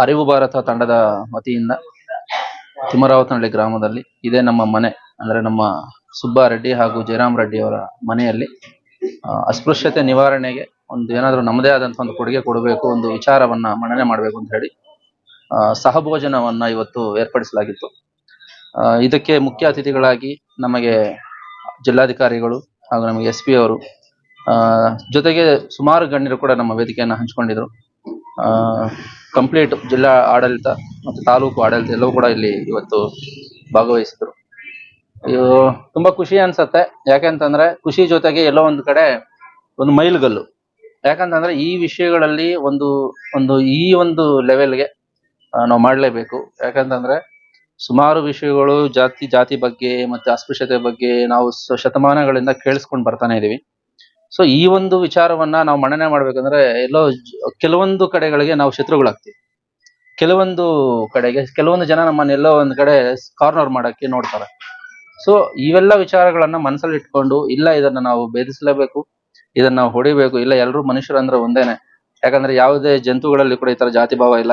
ಅರಿವು ಭಾರತ ತಂಡದ ವತಿಯಿಂದ ತಿಮ್ಮರಾವತನಹಳ್ಳಿ ಗ್ರಾಮದಲ್ಲಿ ಇದೇ ನಮ್ಮ ಮನೆ, ಅಂದ್ರೆ ನಮ್ಮ ಸುಬ್ಬಾರೆಡ್ಡಿ ಹಾಗೂ ಜಯರಾಮ್ ರೆಡ್ಡಿ ಅವರ ಮನೆಯಲ್ಲಿ ಅಸ್ಪೃಶ್ಯತೆ ನಿವಾರಣೆಗೆ ಒಂದು ಏನಾದರೂ ನಮ್ಮದೇ ಆದಂತ ಒಂದು ಕೊಡುಗೆ ಕೊಡಬೇಕು, ಒಂದು ವಿಚಾರವನ್ನ ಮನನೆ ಮಾಡಬೇಕು ಅಂತ ಹೇಳಿ ಸಹಭೋಜನವನ್ನ ಇವತ್ತು ಏರ್ಪಡಿಸಲಾಗಿತ್ತು. ಇದಕ್ಕೆ ಮುಖ್ಯ ಅತಿಥಿಗಳಾಗಿ ನಮಗೆ ಜಿಲ್ಲಾಧಿಕಾರಿಗಳು ಹಾಗೂ ನಮಗೆ ಎಸ್ ಪಿ ಅವರು ಜೊತೆಗೆ ಸುಮಾರು ಗಣ್ಯರು ಕೂಡ ನಮ್ಮ ವೇದಿಕೆಯನ್ನು ಹಂಚಿಕೊಂಡಿದ್ರು. ಕಂಪ್ಲೀಟ್ ಜಿಲ್ಲಾ ಆಡಳಿತ ಮತ್ತು ತಾಲೂಕು ಆಡಳಿತ ಎಲ್ಲವೂ ಕೂಡ ಇಲ್ಲಿ ಇವತ್ತು ಭಾಗವಹಿಸಿದ್ರು. ಇದು ತುಂಬಾ ಖುಷಿ ಅನ್ಸತ್ತೆ. ಯಾಕೆಂತಂದ್ರೆ ಖುಷಿ ಜೊತೆಗೆ ಎಲ್ಲೋ ಒಂದು ಕಡೆ ಒಂದು ಮೈಲುಗಲ್ಲು. ಯಾಕಂತಂದ್ರೆ ಈ ವಿಷಯಗಳಲ್ಲಿ ಒಂದು ಒಂದು ಈ ಒಂದು ಲೆವೆಲ್ಗೆ ನಾವು ಮಾಡಲೇಬೇಕು. ಯಾಕಂತಂದ್ರೆ ಸುಮಾರು ವಿಷಯಗಳು ಜಾತಿ ಜಾತಿ ಬಗ್ಗೆ ಮತ್ತೆ ಅಸ್ಪೃಶ್ಯತೆ ಬಗ್ಗೆ ನಾವು ಶತಮಾನಗಳಿಂದ ಕೇಳಿಸ್ಕೊಂಡು ಬರ್ತಾನೆ ಇದೀವಿ. ಸೊ ಈ ಒಂದು ವಿಚಾರವನ್ನ ನಾವು ಮನ್ನಣೆ ಮಾಡ್ಬೇಕಂದ್ರೆ, ಎಲ್ಲೋ ಕೆಲವೊಂದು ಕಡೆಗಳಿಗೆ ನಾವು ಶತ್ರುಗಳಾಗ್ತೀವಿ. ಕೆಲವೊಂದು ಕಡೆಗೆ, ಕೆಲವೊಂದು ಜನ ನಮ್ಮನ್ನ ಎಲ್ಲೋ ಒಂದ್ ಕಡೆ ಕಾರ್ನರ್ ಮಾಡಕ್ಕೆ ನೋಡ್ತಾರೆ. ಸೊ ಇವೆಲ್ಲ ವಿಚಾರಗಳನ್ನ ಮನಸ್ಸಲ್ಲಿ ಇಟ್ಕೊಂಡು, ಇಲ್ಲ ಇದನ್ನ ನಾವು ಭೇದಿಸಲೇಬೇಕು, ಇದನ್ನ ನಾವು ಹೊಡಿಬೇಕು, ಇಲ್ಲ ಎಲ್ಲರೂ ಮನುಷ್ಯರು ಅಂದ್ರೆ ಒಂದೇನೆ. ಯಾಕಂದ್ರೆ ಯಾವುದೇ ಜಂತುಗಳಲ್ಲಿ ಕೂಡ ಈ ತರ ಜಾತಿ ಭಾವ ಇಲ್ಲ.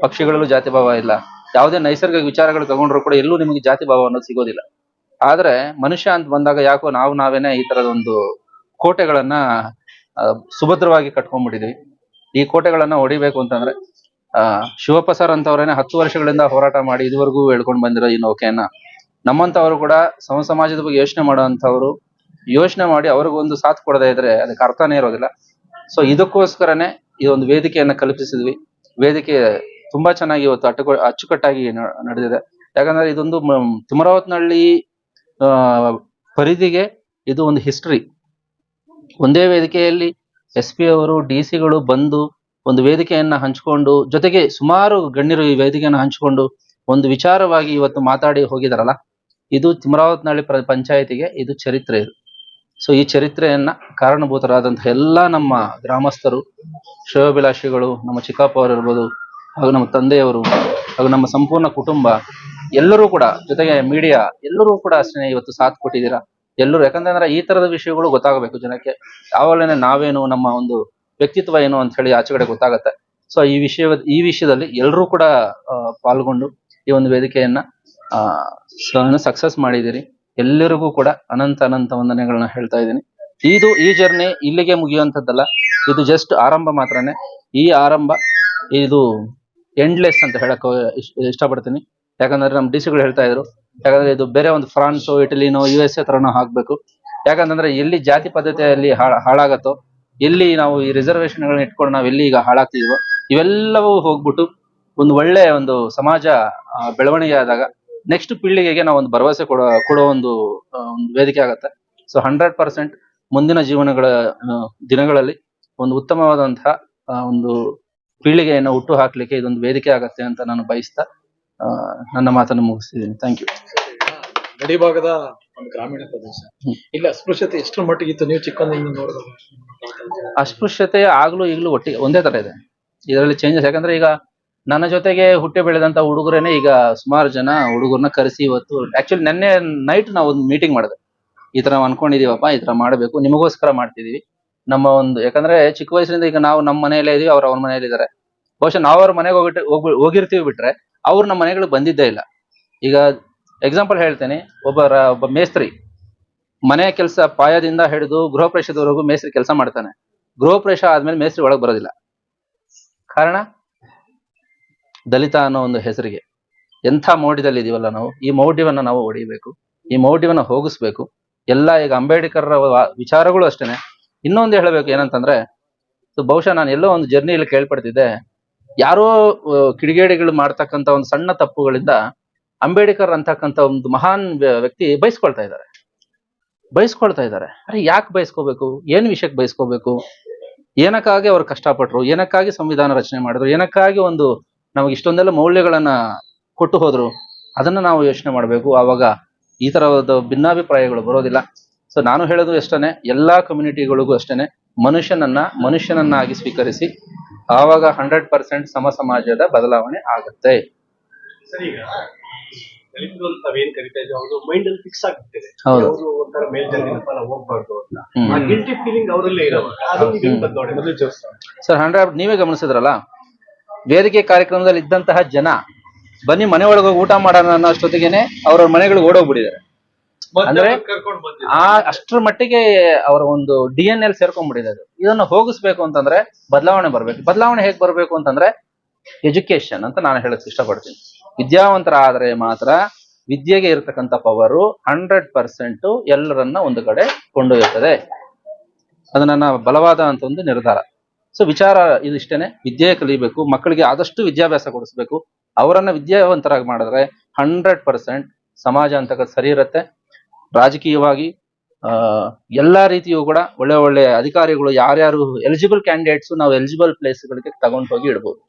ಪಕ್ಷಿಗಳಲ್ಲೂ ಜಾತಿ ಭಾವ ಇಲ್ಲ. ಯಾವುದೇ ನೈಸರ್ಗಿಕ ವಿಚಾರಗಳು ತಗೊಂಡ್ರು ಕೂಡ ಎಲ್ಲೂ ನಿಮಗೆ ಜಾತಿ ಭಾವ ಅನ್ನೋದು ಸಿಗೋದಿಲ್ಲ. ಆದ್ರೆ ಮನುಷ್ಯ ಅಂತ ಬಂದಾಗ ಯಾಕೋ ನಾವು ನಾವೇನೆ ಈ ತರದ ಒಂದು ಕೋಟೆಗಳನ್ನ ಸುಭದ್ರವಾಗಿ ಕಟ್ಕೊಂಡ್ಬಿಟ್ಟಿದ್ವಿ. ಈ ಕೋಟೆಗಳನ್ನ ಹೊಡಿಬೇಕು ಅಂತಂದ್ರೆ, ಆ, ಶಿವಪ್ಪ ಸರ್ ಅಂತವ್ರೇನೆ ಹತ್ತು ವರ್ಷಗಳಿಂದ ಹೋರಾಟ ಮಾಡಿ ಇದುವರೆಗೂ ಹೇಳ್ಕೊಂಡು ಬಂದಿರೋ ಈ ನೌಕೆಯನ್ನ, ನಮ್ಮಂತವ್ರು ಕೂಡ ಸಮ ಸಮಾಜದ ಬಗ್ಗೆ ಯೋಚನೆ ಮಾಡುವಂತವ್ರು ಯೋಚನೆ ಮಾಡಿ ಅವ್ರಿಗೊಂದು ಸಾಥ್ ಕೊಡದೇ ಇದ್ರೆ ಅದಕ್ಕೆ ಅರ್ಥನೇ ಇರೋದಿಲ್ಲ. ಸೊ ಇದಕ್ಕೋಸ್ಕರನೇ ಒಂದು ವೇದಿಕೆಯನ್ನ ಕಲ್ಪಿಸಿದ್ವಿ. ವೇದಿಕೆ ತುಂಬಾ ಚೆನ್ನಾಗಿ ಇವತ್ತು ಅಟ್ಟು ಅಚ್ಚುಕಟ್ಟಾಗಿ ನಡೆದಿದೆ. ಯಾಕಂದ್ರೆ ಇದೊಂದು ಆ, ಪರಿಧಿಗೆ ಇದು ಒಂದು ಹಿಸ್ಟರಿ ಒಂದೇ ವೇದಿಕೆಯಲ್ಲಿ ಎಸ್ ಪಿ ಅವರು ಡಿ ಸಿಗಳು ಬಂದು ಒಂದು ವೇದಿಕೆಯನ್ನ ಹಂಚಿಕೊಂಡು, ಜೊತೆಗೆ ಸುಮಾರು ಗಣ್ಯರು ಈ ವೇದಿಕೆಯನ್ನು ಹಂಚಿಕೊಂಡು ಒಂದು ವಿಚಾರವಾಗಿ ಇವತ್ತು ಮಾತಾಡಿ ಹೋಗಿದಾರಲ್ಲ, ಇದು ತಿಮರಾವತ್ನಹಳ್ಳಿ ಪಂಚಾಯತಿಗೆ ಇದು ಚರಿತ್ರೆ ಇದು. ಸೊ ಈ ಚರಿತ್ರೆಯನ್ನ ಕಾರಣಭೂತರಾದಂತಹ ಎಲ್ಲ ನಮ್ಮ ಗ್ರಾಮಸ್ಥರು ಶ್ರೇಯೋಭಿಲಾಷಿಗಳು ನಮ್ಮ ಚಿಕ್ಕಪ್ಪ ಅವರು ಇರ್ಬೋದು, ಹಾಗೂ ನಮ್ಮ ತಂದೆಯವರು, ಹಾಗೂ ನಮ್ಮ ಸಂಪೂರ್ಣ ಕುಟುಂಬ, ಎಲ್ಲರೂ ಕೂಡ, ಜೊತೆಗೆ ಮೀಡಿಯಾ ಎಲ್ಲರೂ ಕೂಡ ಅಷ್ಟೇ ಇವತ್ತು ಸಾಥ್ ಕೊಟ್ಟಿದ್ದೀರಾ. ಎಲ್ಲರೂ ಯಾಕಂದ್ರೆ ಈ ತರದ ವಿಷಯಗಳು ಗೊತ್ತಾಗಬೇಕು ಜನಕ್ಕೆ. ಯಾವಾಗಲೇ ನಾವೇನು ನಮ್ಮ ಒಂದು ವ್ಯಕ್ತಿತ್ವ ಏನು ಅಂತ ಹೇಳಿ ಆಚೆ ಕಡೆ ಗೊತ್ತಾಗತ್ತೆ. ಸೊ ಈ ವಿಷಯ ಈ ವಿಷಯದಲ್ಲಿ ಎಲ್ಲರೂ ಕೂಡ ಆ, ಪಾಲ್ಗೊಂಡು ಈ ಒಂದು ವೇದಿಕೆಯನ್ನ ಸಕ್ಸಸ್ ಮಾಡಿದಿರಿ ಎಲ್ಲರಿಗೂ ಕೂಡ ಅನಂತ ಅನಂತ ವಂದನೆಗಳನ್ನ ಹೇಳ್ತಾ ಇದ್ದೀನಿ. ಇದು ಈ ಜರ್ನಿ ಇಲ್ಲಿಗೆ ಮುಗಿಯುವಂತದ್ದಲ್ಲ ಇದು ಜಸ್ಟ್ ಆರಂಭ ಮಾತ್ರನೇ. ಈ ಆರಂಭ ಇದು ಎಂಡ್ಲೆಸ್ ಅಂತ ಹೇಳಕ್ ಇಷ್ಟ- ಇಷ್ಟಪಡ್ತೀನಿ. ಯಾಕಂದ್ರೆ ನಮ್ಮ ಡಿ ಸಿಗಳು ಹೇಳ್ತಾ ಇದ್ರು ಯಾಕಂದ್ರೆ ಇದು ಬೇರೆ ಒಂದು ಫ್ರಾನ್ಸ್, ಇಟಲಿನೋ ಯು ಎಸ್ ಎ ತರನೋ ಹಾಕ್ಬೇಕು. ಯಾಕಂತಂದ್ರೆ ಎಲ್ಲಿ ಜಾತಿ ಪದ್ಧತಿಯಲ್ಲಿ ಹಾಳ್- ಹಾಳಾಗತ್ತೋ, ಎಲ್ಲಿ ನಾವು ಈ ರಿಸರ್ವೇಶನ್ಗಳನ್ನ ಇಟ್ಕೊಂಡು ನಾವು ಎಲ್ಲಿ ಈಗ ಹಾಳಾಗ್ತಿದೀವೋ, ಇವೆಲ್ಲವೂ ಹೋಗ್ಬಿಟ್ಟು ಒಂದು ಒಳ್ಳೆ ಒಂದು ಸಮಾಜ ಬೆಳವಣಿಗೆ ಆದಾಗ ನೆಕ್ಸ್ಟ್ ಪೀಳಿಗೆಗೆ ನಾವು ಒಂದು ಭರವಸೆ ಕೊಡೋ ಕೊಡೋ ಒಂದು ಒಂದು ವೇದಿಕೆ ಆಗತ್ತೆ. ಸೊ ಹಂಡ್ರೆಡ್ ಪರ್ಸೆಂಟ್ ಮುಂದಿನ ಜೀವನಗಳ ದಿನಗಳಲ್ಲಿ ಒಂದು ಉತ್ತಮವಾದಂತಹ ಒಂದು ಪೀಳಿಗೆಯನ್ನು ಹುಟ್ಟು ಹಾಕ್ಲಿಕ್ಕೆ ಇದೊಂದು ವೇದಿಕೆ ಆಗತ್ತೆ ಅಂತ ನಾನು ಬಯಸ್ತಾ ನನ್ನ ಮಾತನ್ನು ಮುಗಿಸ್ತಿದ್ದೀನಿ. ಥ್ಯಾಂಕ್ ಯು ಗಡಿ ಭಾಗದ ಒಂದು ಗ್ರಾಮೀಣ ಪ್ರದೇಶ. ಇಲ್ಲಿ ಅಸ್ಪೃಶ್ಯತೆ ಎಷ್ಟು ಮಟ್ಟಿಗೆ ಇತ್ತು ನೀವು ಚಿಕ್ಕಂದಿನಿಂದ ನೋಡಿದಾಗ ಅಸ್ಪೃಶ್ಯತೆ ಆಗ್ಲೂ ಈಗಲೂ ಒಟ್ಟಿಗೆ ಒಂದೇ ತರ ಇದೆ. ಇದರಲ್ಲಿ ಚೇಂಜಸ್ ಯಾಕಂದ್ರೆ ಈಗ ನನ್ನ ಜೊತೆಗೆ ಹುಟ್ಟಿ ಬೆಳೆದಂತ ಹುಡುಗರೇನೆ ಈಗ ಸುಮಾರು ಜನ ಹುಡುಗರನ್ನ ಕರೆಸಿ ಇವತ್ತು ಆಕ್ಚುಲಿ ನಿನ್ನೆ ನೈಟ್ ನಾವು ಒಂದು ಮೀಟಿಂಗ್ ಮಾಡಿದೆ. ಈ ತರ ಅನ್ಕೊಂಡಿದೀವಪ್ಪ ಈ ತರ ಮಾಡಬೇಕು ನಿಮಗೋಸ್ಕರ ಮಾಡ್ತಿದೀವಿ. ನಮ್ಮ ಒಂದು ಯಾಕಂದ್ರೆ ಚಿಕ್ಕ ವಯಸ್ಸಿನಿಂದ ಈಗ ನಾವು ನಮ್ಮ ಮನೆಯಲ್ಲೇ ಇದೀವಿ ಅವ್ರ ಅವ್ರ ಮನೆಯಲ್ಲಿ ಇದಾರೆ ಬಹುಶಃ ನಾವು ಅವ್ರ ಮನೆಗೆ ಹೋಗ್ಬಿಟ್ಟು ಹೋಗಿ ಹೋಗಿರ್ತೀವಿ ಬಿಟ್ರೆ ಅವ್ರು ನಮ್ಮ ಮನೆಗಳಿಗೆ ಬಂದಿದ್ದೇ ಇಲ್ಲ. ಈಗ ಎಕ್ಸಾಂಪಲ್ ಹೇಳ್ತೇನೆ ಒಬ್ಬ ಒಬ್ಬ ಮೇಸ್ತ್ರಿ ಮನೆ ಕೆಲಸ ಪಾಯದಿಂದ ಹಿಡಿದು ಗೃಹ ಪ್ರವೇಶದವರೆಗೂ ಮೇಸ್ತ್ರಿ ಕೆಲಸ ಮಾಡ್ತಾನೆ. ಗೃಹ ಪ್ರವೇಶ ಆದ್ಮೇಲೆ ಮೇಸ್ತ್ರಿ ಒಳಗೆ ಬರೋದಿಲ್ಲ. ಕಾರಣ? ದಲಿತ ಅನ್ನೋ ಒಂದು ಹೆಸರಿಗೆ. ಎಂಥ ಮೌಢ್ಯದಲ್ಲಿ ಇದೀವಲ್ಲ ನಾವು? ಈ ಮೌಢ್ಯವನ್ನು ನಾವು ಹೊಡಿಬೇಕು ಈ ಮೌಢ್ಯವನ್ನು ಹೋಗಿಸ್ಬೇಕು. ಎಲ್ಲ ಈಗ ಅಂಬೇಡ್ಕರ್ ವಿಚಾರಗಳು ಅಷ್ಟೇನೆ. ಇನ್ನೊಂದು ಹೇಳಬೇಕು ಏನಂತಂದ್ರೆ ಸೊ ಬಹುಶಃ ನಾನು ಎಲ್ಲೋ ಒಂದು ಜರ್ನಿಯಲ್ಲಿ ಕೇಳ್ಪಡ್ತಿದ್ದೆ. ಯಾರೋ ಕಿಡಿಗೇಡಿಗಳು ಮಾಡ್ತಕ್ಕಂತ ಒಂದು ಸಣ್ಣ ತಪ್ಪುಗಳಿಂದ ಅಂಬೇಡ್ಕರ್ ಅಂತಕ್ಕಂತ ಒಂದು ಮಹಾನ್ ವ್ಯ- ವ್ಯಕ್ತಿ ಬಯಸ್ಕೊಳ್ತಾ ಇದ್ದಾರೆ. ಬಯಸ್ಕೊಳ್ತಾ ಇದ್ದಾರೆ. ಅರೆ, ಯಾಕೆ ಬಯಸ್ಕೋಬೇಕು ಏನ್ ವಿಷಯಕ್ಕೆ ಬಯಸ್ಕೋಬೇಕು ಏನಕ್ಕಾಗಿ ಅವ್ರು ಕಷ್ಟಪಟ್ರು? ಏನಕ್ಕಾಗಿ ಸಂವಿಧಾನ ರಚನೆ ಮಾಡಿದ್ರು? ಏನಕ್ಕಾಗಿ ಒಂದು ನಮಗೆ ಇಷ್ಟೊಂದೆಲ್ಲ ಮೌಲ್ಯಗಳನ್ನ ಕೊಟ್ಟು ಹೋದ್ರು? ಅದನ್ನ ನಾವು ಯೋಚನೆ ಮಾಡಬೇಕು. ಆವಾಗ ಈ ತರವಾದ ಭಿನ್ನಾಭಿಪ್ರಾಯಗಳು ಬರೋದಿಲ್ಲ. ಸೊ ನಾನು ಹೇಳೋದು ಎಷ್ಟೇ ಎಲ್ಲಾ ಕಮ್ಯುನಿಟಿಗಳಿಗೂ ಅಷ್ಟೇನೆ, ಮನುಷ್ಯನನ್ನ ಮನುಷ್ಯನನ್ನಾಗಿ ಸ್ವೀಕರಿಸಿ ಆವಾಗ ಹಂಡ್ರೆಡ್ ಪರ್ಸೆಂಟ್ ಸಮ ಸಮಾಜದ ಬದಲಾವಣೆ ಆಗುತ್ತೆ. ಸರ್ ಈಗ ದಲಿತರು ಅಂತ ನಾವೇನ್ ಕರಿತಾ ಇದ್ವಿ ಅವ್ರು ಮೈಂಡ್ ಅಲ್ಲಿ ಫಿಕ್ಸ್ ಆಗ್ಬಿಟ್ಟಿದೆ. ಹೌದು. ಅವರು ಒಂಥರ ಮೇಲ್ಜಾತಿನಪ್ಪ ನಾವು ಹೋಗ್ಬಾರ್ದು ಅಂತ. ಆ ಗಿಲ್ಟಿ ಫೀಲಿಂಗ್ ಅವರಲ್ಲೇ ಇರೋವಾಗ ಅದು ನೀವು ಬಂದ್ ನೋಡಿ ಮೊದಲು ಜೋಸ್ತ. ಸರ್ ಹಂಡ್ರೆಡ್ ನೀವೇ ಗಮನಿಸಿದ್ರಲ್ಲ? ವೇದಿಕೆ ಕಾರ್ಯಕ್ರಮದಲ್ಲಿ ಇದ್ದಂತಹ ಜನ ಬನ್ನಿ ಮನೆ ಒಳಗೆ ಹೋಗಿ ಊಟ ಮಾಡೋಣ ಅನ್ನೋ ಅಷ್ಟೊತ್ತಿಗೆನೆ ಅವ್ರವ್ರ ಮನೆಗಳಿಗೆ ಓಡೋಗ್ಬಿಟ್ಟಿದ್ದಾರೆ. ಅಂದ್ರೆ ಆ ಅಷ್ಟ್ರ ಮಟ್ಟಿಗೆ ಅವರ ಒಂದು ಡಿ ಎನ್ ಎಲ್ ಸೇರ್ಕೊಂಡ್ಬಿಟ್ಟಿದೆ ಇದನ್ನ ಹೋಗಿಸ್ಬೇಕು ಅಂತಂದ್ರೆ ಬದಲಾವಣೆ ಬರ್ಬೇಕು. ಬದಲಾವಣೆ ಹೇಗ್ ಬರ್ಬೇಕು ಅಂತಂದ್ರೆ ಎಜುಕೇಶನ್ ಅಂತ ನಾನು ಹೇಳಕ್ ಇಷ್ಟಪಡ್ತೀನಿ. ವಿದ್ಯಾವಂತರಾದ್ರೆ ಮಾತ್ರ ವಿದ್ಯೆಗೆ ಇರತಕ್ಕಂತ ಪವರು ಹಂಡ್ರೆಡ್ ಪರ್ಸೆಂಟ್ ಎಲ್ಲರನ್ನ ಒಂದು ಕಡೆ ಕೊಂಡೊಯ್ಯುತ್ತದೆ. ಅದು ನನ್ನ ಬಲವಾದ ಅಂತ ಒಂದು ನಿರ್ಧಾರ. ಸೊ ವಿಚಾರ ಇದಿಷ್ಟೇನೆ ವಿದ್ಯೆ ಕಲಿಬೇಕು ಮಕ್ಕಳಿಗೆ ಆದಷ್ಟು ವಿದ್ಯಾಭ್ಯಾಸ ಕೊಡಿಸ್ಬೇಕು. ಅವರನ್ನ ವಿದ್ಯಾವಂತರಾಗಿ ಮಾಡಿದ್ರೆ ಹಂಡ್ರೆಡ್ ಪರ್ಸೆಂಟ್ ಸಮಾಜ ಅಂತ ಸರಿ ಇರುತ್ತೆ. ರಾಜಕೀಯವಾಗಿ ಎಲ್ಲಾ ರೀತಿಯೂ ಕೂಡ ಒಳ್ಳೆ ಒಳ್ಳೆ ಅಧಿಕಾರಿಗಳು ಯಾರ್ಯಾರು ಎಲಿಜಿಬಲ್ ಕ್ಯಾಂಡಿಡೇಟ್ಸ್ ನಾವು ಎಲಿಜಿಬಲ್ ಪ್ಲೇಸ್ಗಳಿಗೆ ತಗೊಂಡು ಹೋಗಿ ಇಡ್ಬೋದು.